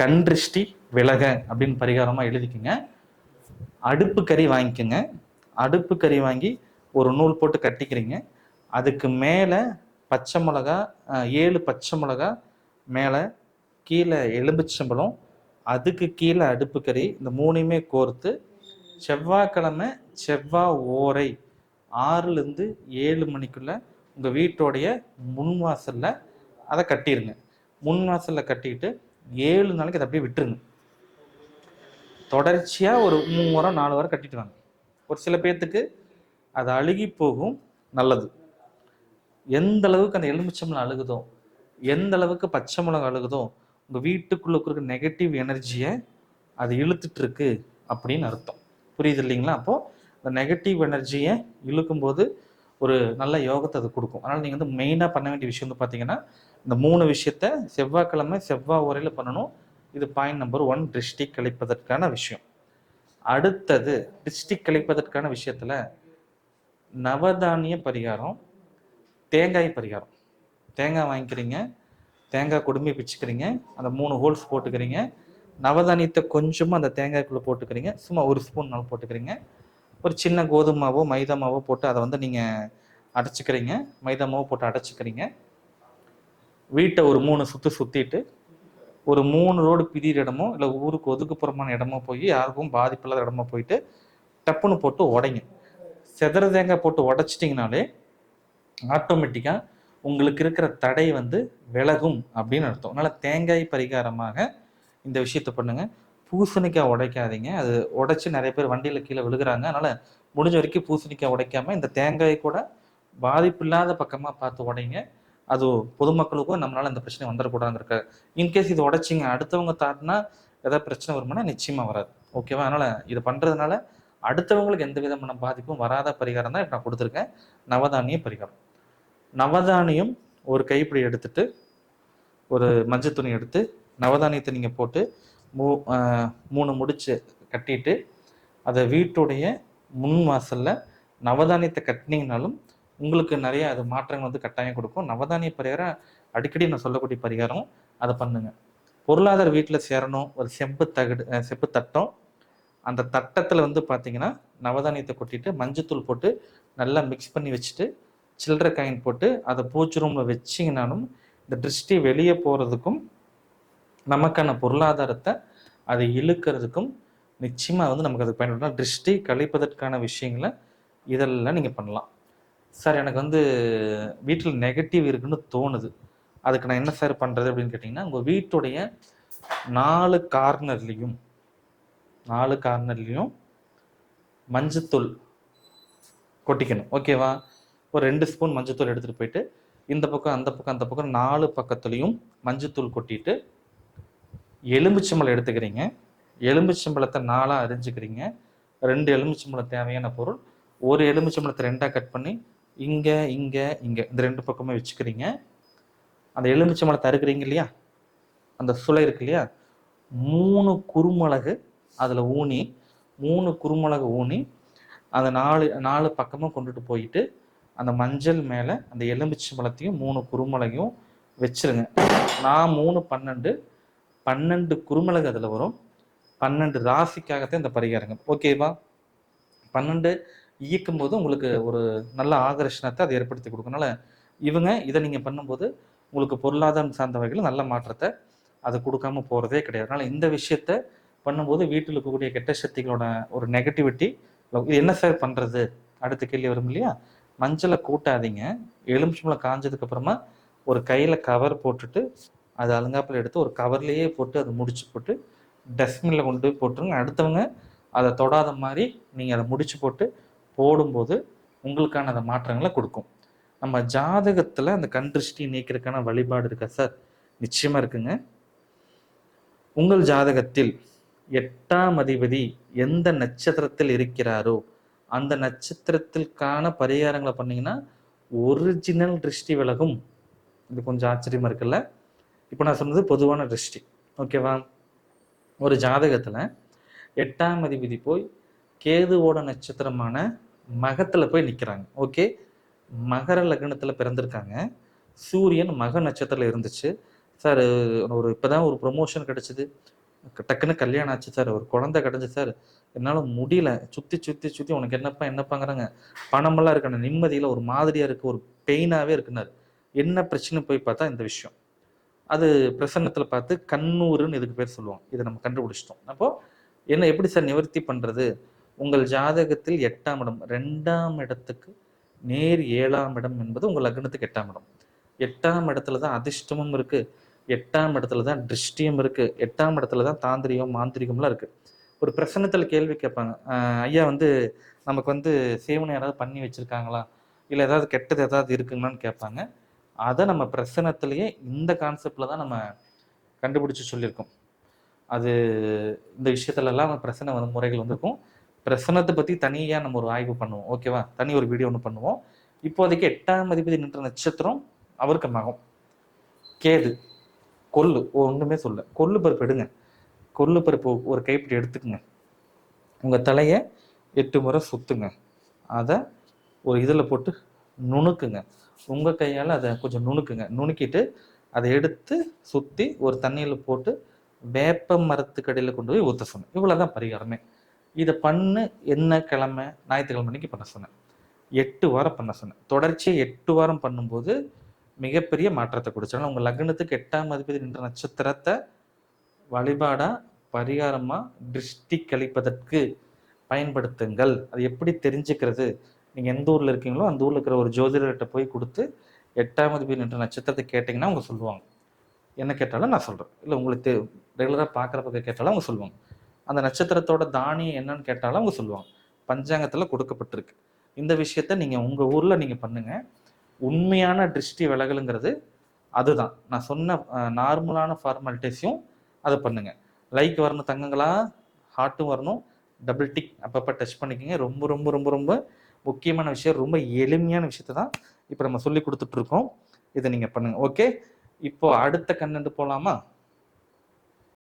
கண் திருஷ்டி விலக அப்படின்னு பரிகாரமாக எழுதிக்குங்க. அடுப்பு கறி வாங்கிக்கோங்க. அடுப்பு கறி வாங்கி ஒரு நூல் போட்டு கட்டிக்கிறீங்க. அதுக்கு மேலே பச்சை மிளகா ஏழு பச்சை மிளகா மேலே கீழே எலும்பிச்சம்பழம் அதுக்கு கீழே அடுப்பு கறி இந்த மூணையுமே கோர்த்து செவ்வாய்க்கிழமை செவ்வாய் ஓரை ஆறுலேருந்து ஏழு மணிக்குள்ளே உங்கள் வீட்டோடைய முன் வாசலில் அதை கட்டிடுங்க முன் வாசலில் கட்டிட்டு ஏழு நாளைக்கு அதை அப்படியே விட்டுருங்க. தொடர்ச்சியாக ஒரு மூணு வாரம் நாலு வாரம் கட்டிட்டு வாங்க. ஒரு சில பேர்த்துக்கு அது அழுகி போகும் நல்லது. எந்த அளவுக்கு அந்த எலுமிச்சம்பளம் அழுகுதோ எந்த அளவுக்கு பச்சை மிளகா அழுகுதோ உங்கள் வீட்டுக்குள்ளே இருக்கிற நெகட்டிவ் எனர்ஜியை அது இழுத்துட்டு இருக்கு அப்படின்னு அர்த்தம். புரியுது இல்லைங்களா? அப்போது அந்த நெகட்டிவ் எனர்ஜியை இழுக்கும்போது ஒரு நல்ல யோகத்தை அது கொடுக்கும். அதனால் நீங்கள் வந்து மெயினாக பண்ண வேண்டிய விஷயம் வந்து பார்த்தீங்கன்னா இந்த மூணு விஷயத்த செவ்வாய்க்கிழமை செவ்வாய் உரையில் பண்ணணும். இது பாயிண்ட் நம்பர் ஒன் திருஷ்டி கழிப்பதற்கான விஷயம். அடுத்தது திருஷ்டி கழிப்பதற்கான விஷயத்தில் நவதானிய பரிகாரம் தேங்காய் பரிகாரம். தேங்காய் வாங்கிக்கிறீங்க தேங்காய் குடும்பி பிச்சுக்கிறீங்க அந்த மூணு ஹோல்ஸ் போட்டுக்கிறீங்க. நவதானியத்தை கொஞ்சமாக அந்த தேங்காய்க்குள்ளே போட்டுக்கிறீங்க. சும்மா ஒரு ஸ்பூன் நாள் போட்டுக்கிறீங்க. ஒரு சின்ன கோதுமாவோ மைதா மாவோ போட்டு அதை வந்து நீங்கள் அடைச்சிக்கிறீங்க. மைதா மாவோ போட்டு அடைச்சிக்கிறீங்க. வீட்டை ஒரு மூணு சுற்று சுற்றிட்டு ஒரு மூணு ரோடு பிரியிற இடமோ இல்லை ஊருக்கு ஒதுக்குப்புறமான இடமோ போய் யாருக்கும் பாதிப்பில்லாத இடமோ போயிட்டு டப்புன்னு போட்டு உடைங்க. செதற தேங்காய் போட்டு உடைச்சிட்டிங்கனாலே ஆட்டோமேட்டிக்காக உங்களுக்கு இருக்கிற தடை வந்து விலகும் அப்படின்னு அர்த்தம். அதனால் தேங்காய் பரிகாரமாக இந்த விஷயத்தை பண்ணுங்கள் பூசணிக்காய் உடைக்காதீங்க. அது உடைச்சி நிறைய பேர் வண்டியில் கீழே விழுகிறாங்க. அதனால் முடிஞ்ச வரைக்கும் பூசணிக்காய் உடைக்காமல் இந்த தேங்காய் கூட பாதிப்பில்லாத பக்கமாக பார்த்து உடைங்க. அது பொதுமக்களுக்கும் நம்மளால அந்த பிரச்சனை வந்துடக்கூடாதுங்க இன்கேஸ் இது உடைச்சிங்க அடுத்தவங்க தாட்டினா ஏதாவது பிரச்சனை வருமானா நிச்சயமா வராது. ஓகேவா அதனால இது பண்றதுனால அடுத்தவங்களுக்கு எந்த விதமான பாதிப்பும் வராத பரிகாரம் தான் நான் கொடுத்துருக்கேன். நவதானிய பரிகாரம். நவதானியம் ஒரு கைப்பிடி எடுத்துட்டு ஒரு மஞ்சள் துணி எடுத்து நவதானியத்தை நீங்கள் போட்டு மூ மூணு முடிச்சு கட்டிட்டு அதை வீட்டுடைய முன் வாசல்ல நவதானியத்தை கட்டினீங்கனாலும் உங்களுக்கு நிறைய அது மாற்றங்கள் வந்து கட்டாயம் கொடுக்கும். நவதானிய பரிகாரம் அடிக்கடி நான் சொல்லக்கூடிய பரிகாரம் அதை பண்ணுங்க. பொருளாதார வீட்டில் சேரணும். ஒரு செம்பு தகடு செப்பு தட்டம். அந்த தட்டத்தில் வந்து பார்த்தீங்கன்னா நவதானியத்தை கொட்டிட்டு மஞ்சத்தூள் போட்டு நல்லா மிக்ஸ் பண்ணி வச்சுட்டு சில்லற காயின் போட்டு அதை பூச்சி ரூமில் வச்சிங்கனாலும் இந்த திருஷ்டி வெளியே போகிறதுக்கும் நமக்கான பொருளாதாரத்தை அதை இழுக்கிறதுக்கும் நிச்சயமாக வந்து நமக்கு அது பயன்படும். திருஷ்டி கழிப்பதற்கான விஷயங்களை இதெல்லாம் நீங்கள் பண்ணலாம். சார் எனக்கு வந்து வீட்டில் நெகட்டிவ் இருக்குன்னு தோணுது. அதுக்கு நான் என்ன சார் பண்ணுறது அப்படின்னு கேட்டிங்கன்னா உங்கள் வீட்டுடைய நாலு கார்னர்லேயும் நாலு கார்னர்லேயும் மஞ்சத்தூள் கொட்டிக்கணும். ஓகேவா ஒரு ரெண்டு ஸ்பூன் மஞ்சத்தூள் எடுத்துகிட்டு போயிட்டு இந்த பக்கம் அந்த பக்கம் அந்த பக்கம் நாலு பக்கத்துலேயும் மஞ்சத்தூள் கொட்டிட்டு எலுமிச்சம்பழம் எடுத்துக்கிறீங்க. எலுமிச்சம்பழத்தை நாலாக அரிஞ்சுக்கிறீங்க. ரெண்டு எலுமிச்சம்பழம் தேவையான பொருள். ஒரு எலுமிச்சம்பழத்தை ரெண்டாக கட் பண்ணி இங்கே இங்கே இங்கே. இந்த ரெண்டு பக்கமே வச்சுக்கிறீங்க. அந்த எலுமிச்சை எலுமிச்சம்பழத்தை அறுக்கிறீங்க இல்லையா? அந்த சுளை இருக்கு இல்லையா? மூணு குறுமிளகு அதில் ஊனி மூணு குறுமிளகு ஊனி அந்த நாலு நாலு பக்கமும் கொண்டுட்டு போயிட்டு அந்த மஞ்சள் மேலே அந்த எலுமிச்சை மலத்தையும் மூணு குறுமிளகையும் வச்சுருங்க. நான் மூணு பன்னெண்டு பன்னெண்டு குறுமிளகு அதில் வரும். பன்னெண்டு ராசிக்காகத்தான் இந்த பரிகாரங்கள். ஓகேவா? பன்னெண்டு இயக்கும் போது உங்களுக்கு ஒரு நல்ல ஆகர்ஷணத்தை அதை ஏற்படுத்தி கொடுக்கறனால இவங்க இதை நீங்கள் பண்ணும்போது உங்களுக்கு பொருளாதாரம் சார்ந்த வகையில் நல்ல மாற்றத்தை அதை கொடுக்காம போகிறதே கிடையாது. அதனால் இந்த விஷயத்த பண்ணும்போது வீட்டில் இருக்கக்கூடிய கெட்ட சக்திகளோட ஒரு நெகட்டிவிட்டி இது என்ன சார் பண்ணுறது அடுத்த கேள்வி வரும் இல்லையா? மஞ்சளை கூட்டாதீங்க. எலுமிச்சம்பழம் காஞ்சதுக்கு அப்புறமா ஒரு கையில் கவர் போட்டுட்டு அது அலங்காப்பில் எடுத்து ஒரு கவர்லேயே போட்டு அதை முடிச்சு போட்டு டஸ்ட்பினில் கொண்டு போய் போட்டுருங்க. அடுத்தவங்க அதை தொடாத மாதிரி நீங்கள் அதை முடிச்சு போட்டு போடும்போது உங்களுக்கான அந்த மாற்றங்களை கொடுக்கும். நம்ம ஜாதகத்தில் அந்த கண்திருஷ்டி நீக்கிறதுக்கான வழிபாடு இருக்கா சார்? நிச்சயமாக இருக்குங்க. உங்கள் ஜாதகத்தில் எட்டாம் அதிபதி எந்த நட்சத்திரத்தில் இருக்கிறாரோ அந்த நட்சத்திரத்திற்கான பரிகாரங்களை பண்ணீங்கன்னா ஒரிஜினல் திருஷ்டி விலகும். இது கொஞ்சம் ஆச்சரியமாக இருக்குல்ல? இப்போ நான் சொன்னது பொதுவான திருஷ்டி. ஓகேவா? ஒரு ஜாதகத்தில் எட்டாம் அதிபதி போய் கேதுவோட நட்சத்திரமான மகத்தில் போய் நிற்கிறாங்க ஓகே? மகர லக்னத்தில் பிறந்திருக்காங்க. சூரியன் மக நட்சத்திரத்தில் இருந்துச்சு. சார் ஒரு இப்போ தான் ஒரு ப்ரொமோஷன் கிடச்சிது. டக்குன்னு கல்யாணம் ஆச்சு சார். ஒரு குழந்தை கிடச்சி சார். என்னால் முடியல. சுற்றி சுற்றி சுற்றி உனக்கு என்னப்பா என்னப்பாங்கிறாங்க. பணமெல்லாம் இருக்கணும் நிம்மதியில் ஒரு மாதிரியாக இருக்குது ஒரு பெயினாகவே இருக்குனாரு. என்ன பிரச்சனை போய் பார்த்தா இந்த விஷயம். அது பிரசன்னத்தில் பார்த்து கண்ணூருன்னு இதுக்கு பேர் சொல்லுவோம் இதை நம்ம கண்டுபிடிச்சிட்டோம். அப்போது என்ன எப்படி சார் நிவர்த்தி பண்ணுறது உங்கள் ஜாதகத்தில் எட்டாம் இடம் ரெண்டாம் இடத்துக்கு நேர் ஏழாம் இடம் என்பது உங்கள் லக்னத்துக்கு எட்டாம் இடம். எட்டாம் இடத்துல தான் அதிர்ஷ்டமும் இருக்கு. எட்டாம் இடத்துல தான் திருஷ்டியும் இருக்கு. எட்டாம் இடத்துல தான் தாந்திரிகம் மாந்திரிகம்லாம் இருக்கு. ஒரு பிரசன்னத்தில் கேள்வி கேட்பாங்க. ஐயா வந்து நமக்கு வந்து சேவனை யாராவது பண்ணி வச்சிருக்காங்களா? இல்லை ஏதாவது கெட்டது ஏதாவது இருக்குங்களான்னு கேட்பாங்க. அதை நம்ம பிரசனத்திலேயே இந்த கான்செப்டில் தான் நம்ம கண்டுபிடிச்சி சொல்லியிருக்கோம். அது இந்த விஷயத்துலலாம் பிரசனை வந்து முறைகள் வந்திருக்கும். பிரசனத்தை பற்றி தனியாக நம்ம ஒரு ஆய்வு பண்ணுவோம். ஓகேவா தனி ஒரு வீடியோ ஒன்று பண்ணுவோம். இப்போதைக்கு எட்டாம் அதிபதி நின்ற நட்சத்திரம் அவருக்கு மகம். கேது. கொள்ளு ஒன்றுமே சொல்ல கொள்ளு பருப்பு எடுங்க. கொள்ளு பருப்பு ஒரு கைப்பிடி எடுத்துக்கங்க. உங்கள் தலையை எட்டு முறை சுத்துங்க. அதை ஒரு இதில் போட்டு நுணுக்குங்க. உங்கள் கையால் அதை கொஞ்சம் நுணுக்குங்க. நுணுக்கிட்டு அதை எடுத்து சுற்றி ஒரு தண்ணியில் போட்டு வேப்ப மரத்துக்கடியில் கொண்டு போய் ஊற்ற சொன்னேன். இவ்வளோதான் பரிகாரமே. இதை பண்ணு என்ன கிழமை? ஞாயிற்றுக்கிழமை அன்னைக்கு பண்ண சொன்னேன். எட்டு வாரம் பண்ண சொன்னேன். தொடர்ச்சியாக எட்டு வாரம் பண்ணும்போது மிகப்பெரிய மாற்றத்தை கொடுத்தாலும் உங்கள் லக்னத்துக்கு எட்டாம் அதிபதி நின்ற நட்சத்திரத்தை வழிபாடாக பரிகாரமாக திருஷ்டி கழிப்பதற்கு பயன்படுத்துங்கள். அது எப்படி தெரிஞ்சுக்கிறது? நீங்கள் எந்த ஊரில் இருக்கீங்களோ அந்த ஊரில் இருக்கிற ஒரு ஜோதிடர்கிட்ட போய் கொடுத்து எட்டாம் அதிபதி நின்ற நட்சத்திரத்தை கேட்டிங்கன்னா அவங்க சொல்லுவாங்க. என்ன கேட்டாலும் நான் சொல்கிறேன் இல்லை உங்களுக்கு ரெகுலராக பார்க்குற பக்கம் கேட்டாலும் அவங்க சொல்லுவாங்க. அந்த நட்சத்திரத்தோட தானியம் என்னன்னு கேட்டாலும் அவங்க சொல்லுவாங்க. பஞ்சாங்கத்தில் கொடுக்கப்பட்டிருக்கு. இந்த விஷயத்த நீங்கள் உங்கள் ஊரில் நீங்கள் பண்ணுங்கள் உண்மையான திருஷ்டி விலகலுங்கிறது அதுதான். நான் சொன்ன நார்மலான ஃபார்மாலிட்டிஸையும் அதை பண்ணுங்கள் லைக் வரணும் தங்கங்களா? ஹார்ட்டும் வரணும். டபுள் டிக் அப்பப்போ டச் பண்ணிக்கோங்க. ரொம்ப ரொம்ப ரொம்ப ரொம்ப முக்கியமான விஷயம் ரொம்ப எளிமையான விஷயத்த தான் இப்போ நம்ம சொல்லி கொடுத்துட்ருக்கோம் இதை நீங்கள் பண்ணுங்கள் ஓகே இப்போ அடுத்த கண்டென்ட் போகலாமா